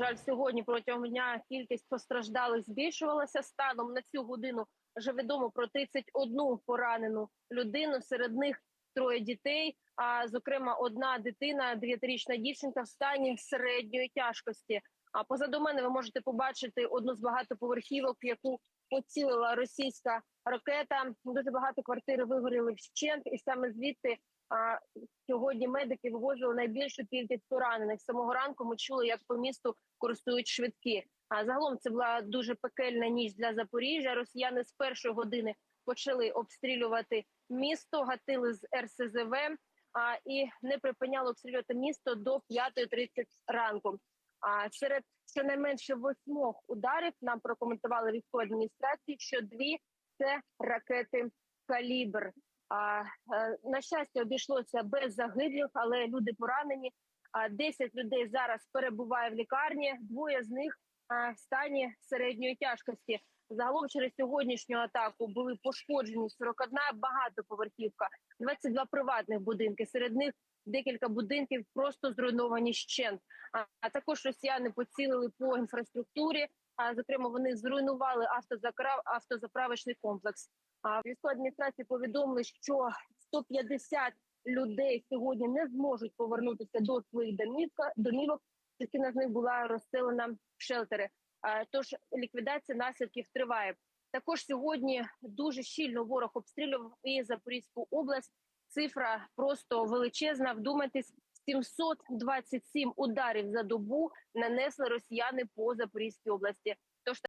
жаль, сьогодні протягом дня кількість постраждалих збільшувалася. Станом на цю годину вже відомо про 31 поранену людину. Серед них троє дітей. А зокрема, одна дитина, дев'ятирічна дівчинка в стані середньої тяжкості. А позаду мене ви можете побачити одну з багатоповерхівок, яку поцілила російська ракета. Дуже багато квартир вигоріли вщент, і саме звідти а, сьогодні медики вивозили найбільшу кількість поранених. Самого ранку ми чули, як по місту користують швидкі. А загалом це була дуже пекельна ніч для Запоріжжя. Росіяни з першої години почали обстрілювати місто, гатили з РСЗВ а, і не припиняли обстрілювати місто до 5.30 ранку. А серед щонайменше восьмох ударів нам прокоментували військові адміністрації, що дві це ракети калібр. А е, на щастя, обійшлося без загиблих, але люди поранені. А 10 людей зараз перебуває в лікарні. Двоє з них в стані середньої тяжкості. Загалом через сьогоднішню атаку були пошкоджені 41 багатоповерхівка, 22 приватних будинки. Серед них декілька будинків просто зруйновані щент. А, також росіяни поцілили по інфраструктурі. А зокрема, вони зруйнували автозаправочний комплекс. А військові адміністрації повідомили, що 150 людей сьогодні не зможуть повернутися до своїх домівок. Частина з них була розселена шелтери. А, Тож ліквідація наслідків триває. Також сьогодні дуже щільно ворог обстрілював і Запорізьку область. Цифра просто величезна. Вдумайтесь, 727 ударів за добу нанесли росіяни по Запорізькій області.